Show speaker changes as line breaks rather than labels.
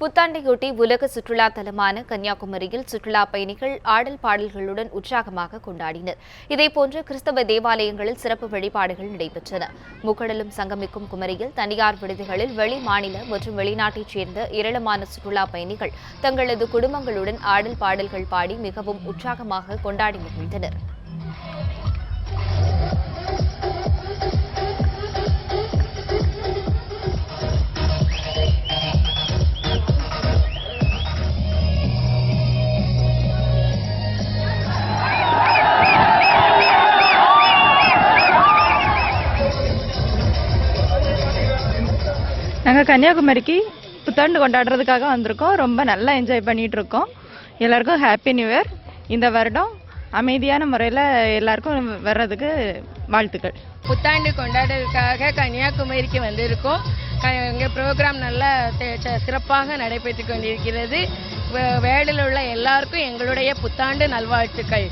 புத்தாண்டையொட்டி உலக சுற்றுலா தலமான கன்னியாகுமரியில் சுற்றுலா பயணிகள் ஆடல் பாடல்களுடன் உற்சாகமாக கொண்டாடினர். இதேபோன்று கிறிஸ்தவ தேவாலயங்களில் சிறப்பு வழிபாடுகள் நடைபெற்றன. முக்கடலும் சங்கமிக்கும் குமரியில் தனியார் விடுதிகளில் வெளி மாநில மற்றும் வெளிநாட்டைச் சேர்ந்த ஏராளமான சுற்றுலா பயணிகள் தங்களது குடும்பங்களுடன் ஆடல் பாடல்கள் பாடி மிகவும் உற்சாகமாக கொண்டாடி மகிழ்ந்தனர்.
நாங்கள் கன்னியாகுமரிக்கு புத்தாண்டு கொண்டாடுறதுக்காக வந்திருக்கோம். ரொம்ப நல்லா என்ஜாய் பண்ணிகிட்டு இருக்கோம் எல்லாருக்கும் ஹாப்பி நியூ இயர் இந்த வருடம் அமைதியான முறையில் எல்லாருக்கும் வர்றதுக்கு வாழ்த்துக்கள்.
புத்தாண்டு கொண்டாடுறதுக்காக கன்னியாகுமரிக்கு வந்திருக்கோம். க இங்கே ப்ரோக்ராம் நல்லா சிறப்பாக நடைபெற்று கொண்டிருக்கிறது. வே- உள்ள எல்லாருக்கும் எங்களுடைய புத்தாண்டு நல்வாழ்த்துக்கள்.